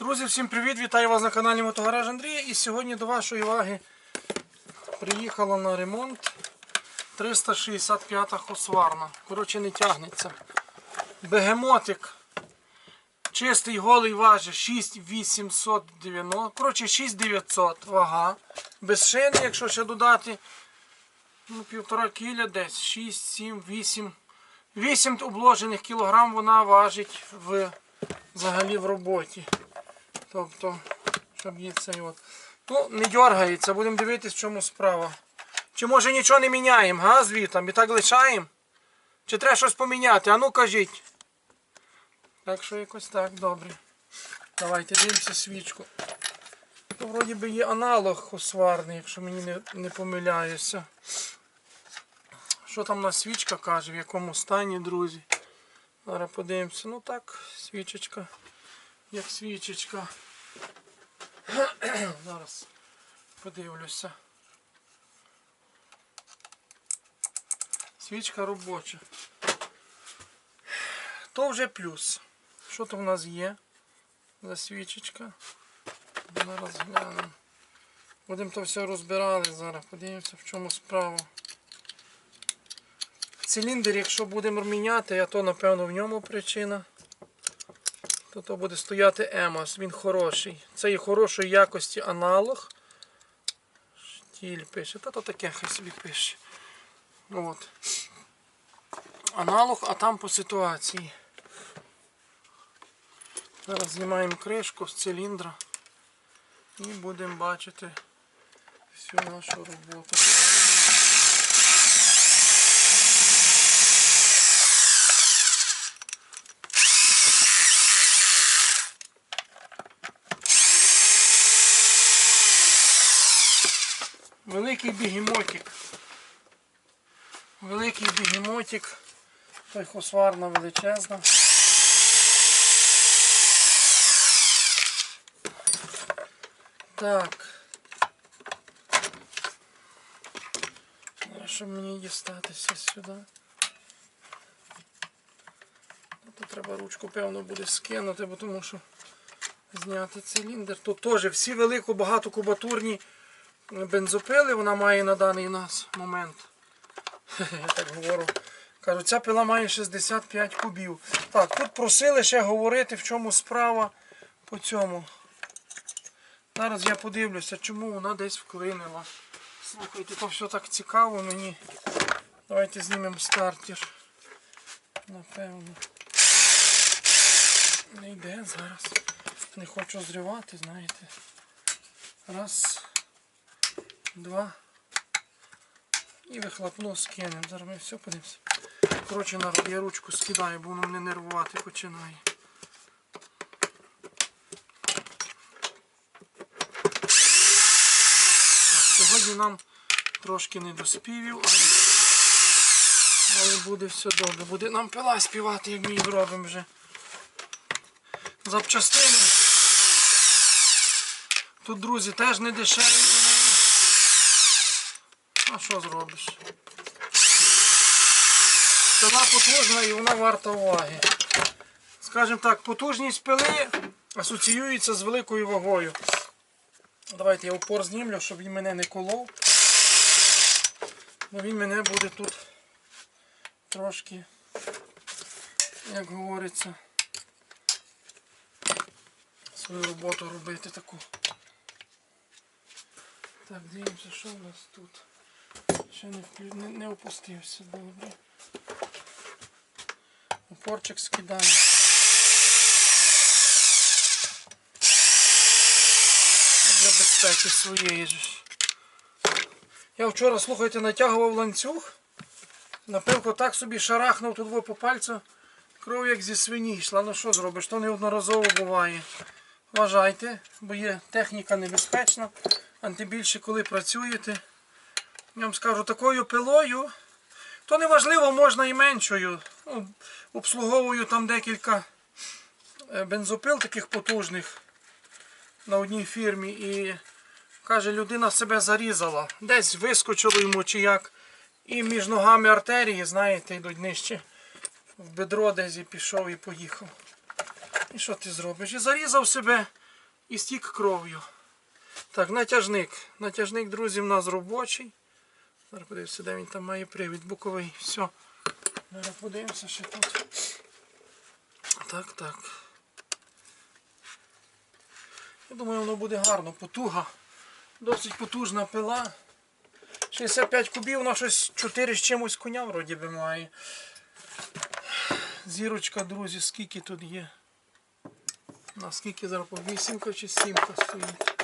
Друзі, всім привіт! Вітаю вас на каналі Мотогараж Андрія. І сьогодні до вашої уваги приїхала на ремонт 365 хосварна. Коротше, не тягнеться. Бегемотик. Чистий голий важить 6890. Коротше, 6900 вага. Без шини, якщо ще додати. Ну, півтора кіля десь. 6, 7, 8. 8 обложених кілограм вона важить в, взагалі в роботі. Тобто, щоб її цей от. Ну, не дергається, будемо дивитися, в чому справа. Чи може нічого не міняємо, га, звітом? І так лишаємо? Чи треба щось поміняти? А ну кажіть. Так що якось так, добре. Давайте дивимося свічку. То вроді би є аналог осварний, якщо мені не, не помиляюся. Що там на свічка каже, в якому стані, друзі? Зараз подивимося. Ну так, свічечка як свічечка. Зараз подивлюся. Свічка робоча. То вже плюс. Що то в нас є за свічечка? Зараз глянемо. Будемо то все розбирати зараз. Подивимося в чому справа. Циліндр, якщо будемо міняти, а то напевно в ньому причина то буде стояти Емос, він хороший. Це є хорошої якості аналог. Штіль пише, та то таке хай собі пише. От. Аналог, а там по ситуації. Зараз знімаємо кришку з циліндра і будемо бачити всю нашу роботу. Великий бігемотик. Великий бігемотик. Той хосварна величезна. Так. Щоб мені дістатися сюди. Ну, Тут треба ручку, певно, буде скинути, бо тому що зняти циліндр. Тут теж всі велико багатокубатурні бензопили вона має на даний нас момент. Я так говорю. Кажу, ця пила має 65 кубів. Так, тут просили ще говорити, в чому справа по цьому. Зараз я подивлюся, чому вона десь вклинила. Слухайте, то все так цікаво мені. Давайте знімемо стартер. Напевно. Не йде зараз. Не хочу зривати, знаєте. Раз два. І вихлопну скинемо. Зараз ми все подивимося. Коротше, я ручку скидаю, бо воно мене нервувати починає. Так, сьогодні нам трошки не доспівів, але, але буде все добре. Буде нам пила співати, як ми її робимо вже. Запчастини. Тут, друзі, теж не дешеві. А що зробиш? Пила потужна і вона варта уваги. Скажімо так, потужність пили асоціюється з великою вагою. Давайте я упор знімлю, щоб він мене не колов. Бо він мене буде тут трошки, як говориться, свою роботу робити таку. Так, дивимося, що у нас тут. Ще не, не, не опустився, добре. Упорчик скидаємо. Для безпеки своєї. Я вчора, слухайте, натягував ланцюг. Напилку так собі шарахнув тут по пальцю. Кров як зі свині йшла. Ну що зробиш, то неодноразово буває. Вважайте, бо є техніка небезпечна. А тим більше, коли працюєте. Я вам скажу, такою пилою, то неважливо, можна і меншою. Ну, обслуговую там декілька е, бензопил таких потужних на одній фірмі. І каже, людина себе зарізала. Десь вискочило йому чи як. І між ногами артерії, знаєте, йдуть нижче. В бедро десь і пішов і поїхав. І що ти зробиш? І зарізав себе і стік кров'ю. Так, натяжник. Натяжник, друзі, в нас робочий. Зараз подивимося, де він там має привід боковий. Все. Зараз подивимося ще тут. Так, так. Я думаю, воно буде гарно. Потуга. Досить потужна пила. 65 кубів, воно щось 4 з чимось коня вроді би має. Зірочка, друзі, скільки тут є? Наскільки зараз по вісімка чи сімка стоїть?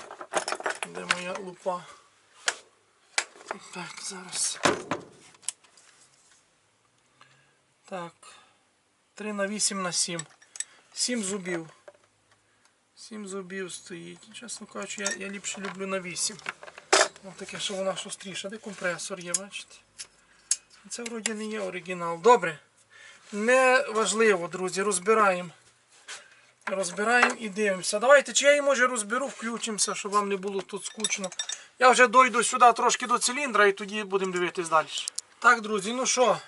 Де моя лупа? Так, зараз. Так. 3 на 8 на 7. 7 зубів. 7 зубів стоїть. Чесно кажучи, я, я ліпше люблю на 8. Ось таке, що вона шустріша. Де компресор є, бачите? Це вроді не є оригінал. Добре. Не важливо, друзі, розбираємо. Розбираємо і дивимося. Давайте, чи я її може розберу, включимося, щоб вам не було тут скучно. Я вже дойду сюди трошки до циліндра і тоді будемо дивитись далі. Так, друзі, ну що,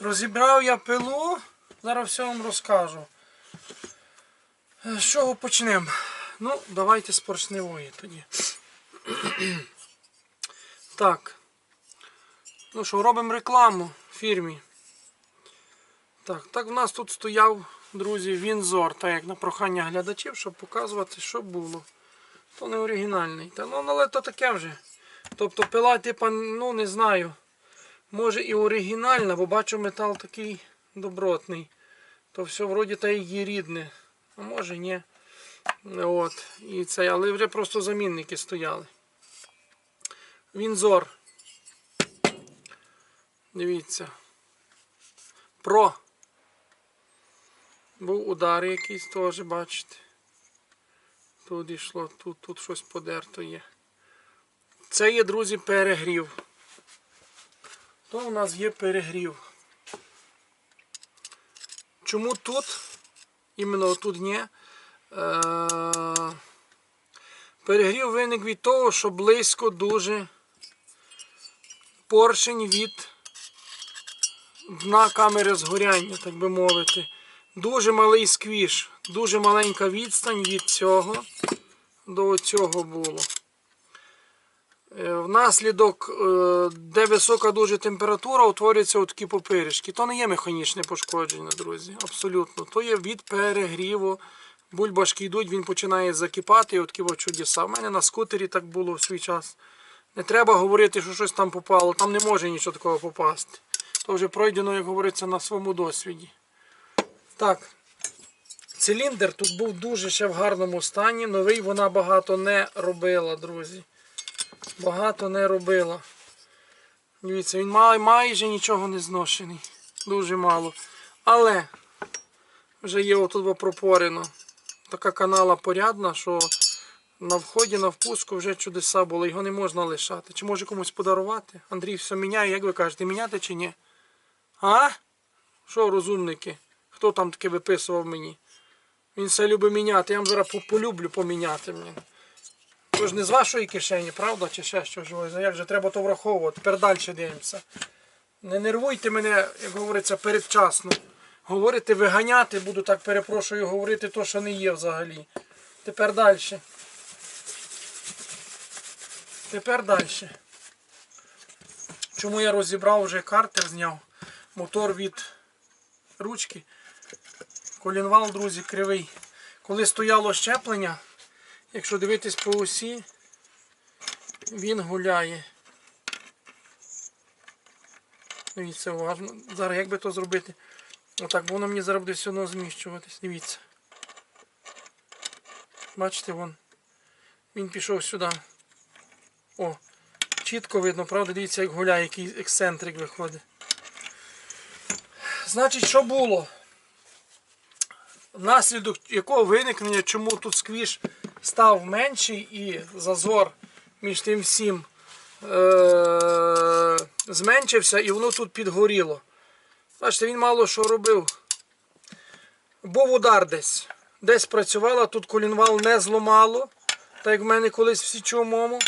розібрав я пилу, зараз все вам розкажу. Е, З чого почнемо? Ну, давайте з поршневої тоді. так. Ну що, робимо рекламу фірмі. Так, так в нас тут стояв, друзі, Вінзор, так як на прохання глядачів, щоб показувати, що було. То не оригінальний. Та, ну, але то таке вже. Тобто пила, типа, ну не знаю. Може і оригінальна, бо бачу метал такий добротний. То все вроді та є рідне. А може ні. От. І це, але вже просто замінники стояли. Вінзор. Дивіться. Про. Був удар якийсь теж, бачите. Тут йшло, тут, тут щось подерто є. Це є, друзі, перегрів. То у нас є перегрів. Чому тут? Іменно тут ні. Е- перегрів виник від того, що близько дуже поршень від дна камери згоряння, так би мовити. Дуже малий сквіш, дуже маленька відстань від цього до цього було. Е, Внаслідок, е, де висока дуже температура, утворюються такі попиришки. То не є механічне пошкодження, друзі. Абсолютно. То є від перегріву. Бульбашки йдуть, він починає закипати, і от такі чудеса. У мене на скутері так було в свій час. Не треба говорити, що щось там попало. Там не може нічого такого попасти. То вже пройдено, як говориться, на своєму досвіді. Так. Циліндр тут був дуже ще в гарному стані. Новий вона багато не робила, друзі. Багато не робила. Дивіться, він май, майже нічого не зношений. Дуже мало. Але вже є отут пропорено. Така канала порядна, що на вході, на впуску вже чудеса були. Його не можна лишати. Чи може комусь подарувати? Андрій все міняє, як ви кажете, міняти чи ні? А? Що, розумники? Хто там таке виписував мені? Він все любить міняти. Я вам зараз полюблю поміняти. Блін. То ж не з вашої кишені, правда? Чи ще щось? Як же треба то враховувати? Тепер далі дивимося. Не нервуйте мене, як говориться, передчасно. Говорити, виганяти, буду так перепрошую, говорити то, що не є взагалі. Тепер далі. Тепер далі. Чому я розібрав вже картер, зняв мотор від ручки. Колінвал, друзі, кривий. Коли стояло щеплення, якщо дивитись по осі, він гуляє. Дивіться, уважно. Зараз як би то зробити? Отак, воно мені зараз буде все одно зміщуватись. Дивіться. Бачите, вон. Він пішов сюди. О, чітко видно, правда? Дивіться, як гуляє, який ексцентрик виходить. Значить, що було? Внаслідок якого виникнення, чому тут сквіш став менший і зазор між тим всім е- зменшився і воно тут підгоріло. Бачите, він мало що робив. Був удар десь. Десь працювала, тут колінвал не зломало, так як в мене колись в січовому.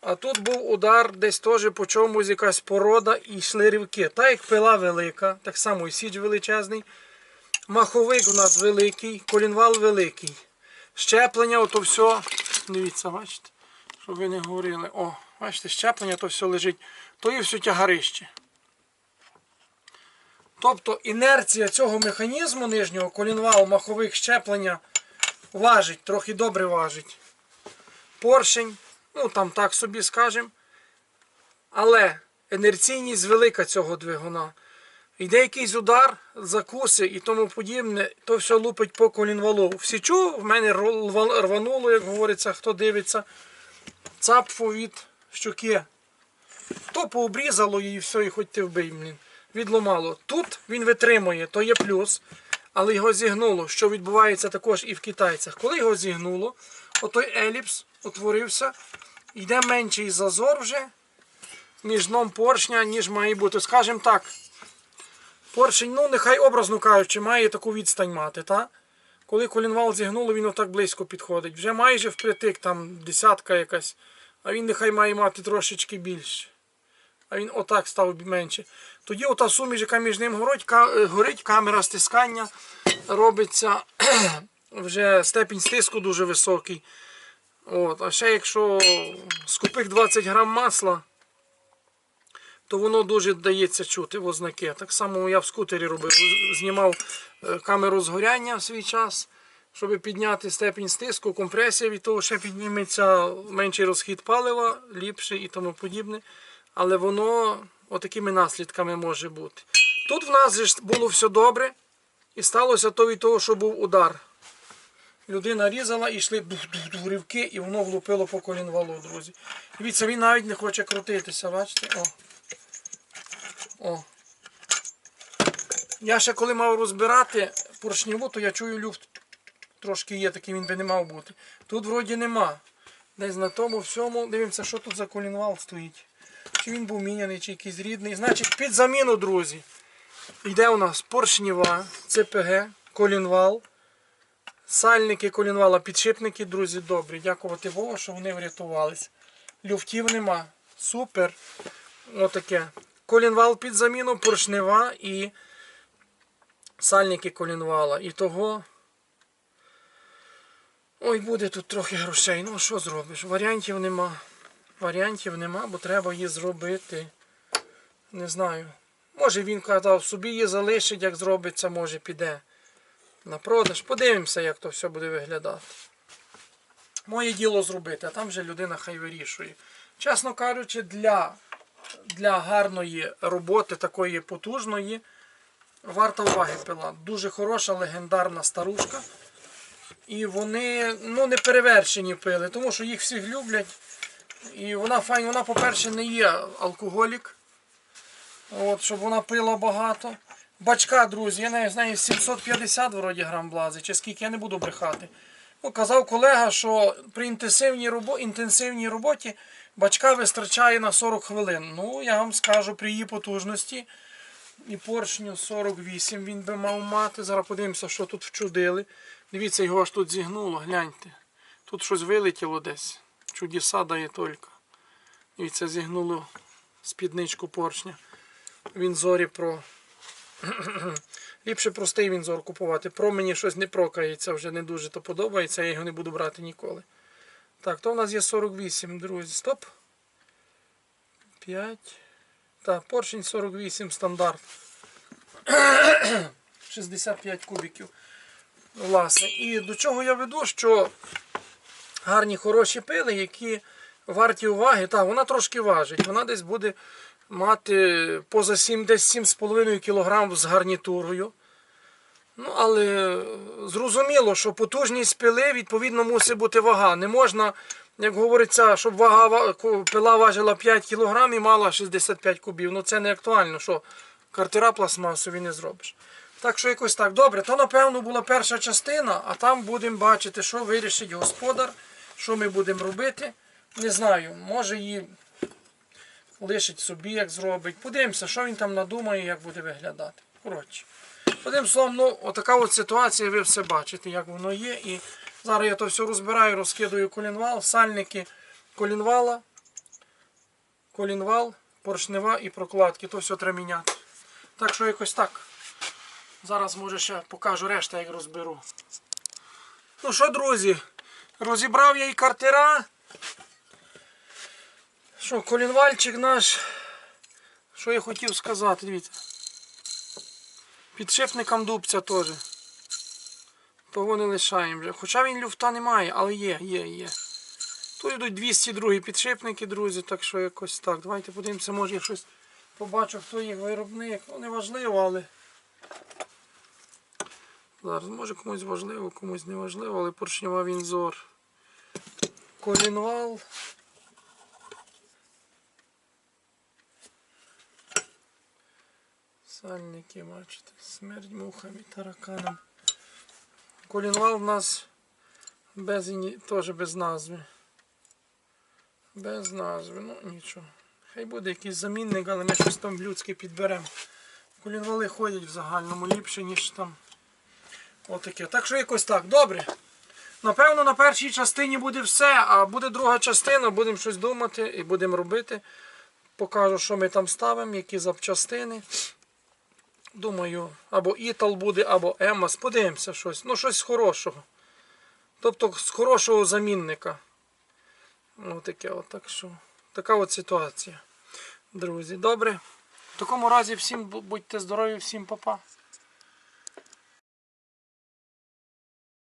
А тут був удар десь теж по чомусь якась порода і йшли рівки. Так як пила велика, так само і січ величезний. Маховик у нас великий, колінвал великий. щеплення, ото все. Дивіться, бачите, щоб ви не говорили. О, бачите, щеплення, то все лежить. То є все тягарище. Тобто інерція цього механізму нижнього колінвалу махових щеплення важить, трохи добре важить. Поршень, ну там так собі скажемо. Але інерційність велика цього двигуна. Йде якийсь удар, закуси і тому подібне, то все лупить по колінвалу. Всі чув, в мене рвануло, як говориться, хто дивиться, цапфу від щуки. То пообрізало і все, і хоч ти вбий, блін. Відломало. Тут він витримує, то є плюс, але його зігнуло, що відбувається також і в китайцях. Коли його зігнуло, отой еліпс утворився, йде менший зазор вже між дном поршня, ніж має бути. Скажімо так, поршень, ну нехай образно кажучи, має таку відстань мати. Та? Коли колінвал зігнуло, він отак близько підходить. Вже майже впритик, там десятка якась, а він нехай має мати трошечки більше. А він отак став менше. Тоді ота суміш, яка між ним горить, е, камера стискання робиться вже степінь стиску дуже високий. От. А ще якщо скупих 20 грам масла, то воно дуже дається чути в ознаки. Так само я в скутері робив, знімав е, камеру згоряння в свій час, щоб підняти степінь стиску, компресія від того ще підніметься менший розхід палива, ліпше і тому подібне. Але воно отакими наслідками може бути. Тут в нас було все добре, і сталося то від того, що був удар. Людина різала і йшли ривки, і воно влупило по колінвалу, друзі. Дивіться, він навіть не хоче крутитися, бачите? О. О. Я ще коли мав розбирати поршневу, то я чую люфт. Трошки є, такий він би не мав бути. Тут вроді нема. Десь на тому всьому. Дивимося, що тут за колінвал стоїть. Чи він був міняний, чи якийсь рідний. Значить, під заміну, друзі. Йде у нас поршнева, ЦПГ, колінвал. Сальники колінвала, підшипники, друзі, добрі. Дякувати Богу, що вони врятувались. Люфтів нема. Супер. Отаке. Колінвал під заміну, поршнева і сальники колінвала. І того. Ой, буде тут трохи грошей. Ну що зробиш? Варіантів нема. Варіантів нема, бо треба її зробити. Не знаю. Може він казав, собі її залишить, як зробиться, може піде на продаж. Подивимося, як то все буде виглядати. Моє діло зробити, а там вже людина хай вирішує. Чесно кажучи, для, для гарної роботи, такої потужної, варта уваги пила. Дуже хороша, легендарна старушка. І вони ну, не перевершені пили, тому що їх всіх люблять. І вона файн, вона, по-перше, не є алкоголік. От, щоб вона пила багато. Бачка, друзі, я не знаю, 750 вроді грам влазить, чи скільки, я не буду брехати. Ну, казав колега, що при інтенсивній, робо, інтенсивній роботі бачка вистачає на 40 хвилин. Ну, я вам скажу, при її потужності і поршню 48 він би мав мати. Зараз подивимося, що тут вчудили. Дивіться, його аж тут зігнуло, гляньте. Тут щось вилетіло десь. Чудеса дає тільки. Дивіться, зігнуло спідничку поршня. Він зорі про. Ліпше простий вінзор купувати. Про мені щось не прокається, вже не дуже то подобається, я його не буду брати ніколи. Так, то в нас є 48, друзі. Стоп. 5. Так, поршень 48 стандарт. 65 кубиків. Власне. І до чого я веду, що гарні хороші пили, які варті уваги. Так, вона трошки важить. Вона десь буде мати поза 7, десь 7,5 кг з гарнітурою. Ну, але зрозуміло, що потужність пили, відповідно, мусить бути вага. Не можна, як говориться, щоб вага пила важила 5 кг і мала 65 кубів. Ну це не актуально, що картера пластмасові не зробиш. Так що якось так. Добре, то напевно була перша частина, а там будемо бачити, що вирішить господар, що ми будемо робити. Не знаю, може її лишить собі, як зробить. Подивимося, що він там надумає, як буде виглядати. Коротше. Одним словом, ну, отака от ситуація, ви все бачите, як воно є. І зараз я то все розбираю, розкидаю колінвал, сальники колінвала, колінвал, поршнева і прокладки. То все треба міняти. Так що якось так. Зараз може ще покажу решта, як розберу. Ну що, друзі, розібрав я і картера. Що, колінвальчик наш. Що я хотів сказати, дивіться. Підшипникам дубця теж. Того не лишаємо вже. Хоча він люфта не має, але є, є, є. Тут йдуть 202 підшипники, друзі, так що якось так. Давайте подивимося, може я щось побачу, хто їх виробник. Ну, не важливо, але. Зараз, може комусь важливо, комусь не важливо, але поршнева вінзор. Колінвал. Сальники, бачите, смерть мухам і тараканам. Колінвал в нас без, теж без назви. Без назви, ну нічого. Хай буде якийсь замінник, але ми щось там людське підберемо. Колінвали ходять в загальному ліпше, ніж там. Отаке. Так що якось так. Добре. Напевно, на першій частині буде все, а буде друга частина, будемо щось думати і будемо робити. Покажу, що ми там ставимо, які запчастини. Думаю, або Італ буде, або Емас. Подивимося щось. Ну, щось з хорошого. Тобто з хорошого замінника. Ось таке от, так що. Така от ситуація. Друзі, добре. В такому разі всім будьте здорові, всім па-па.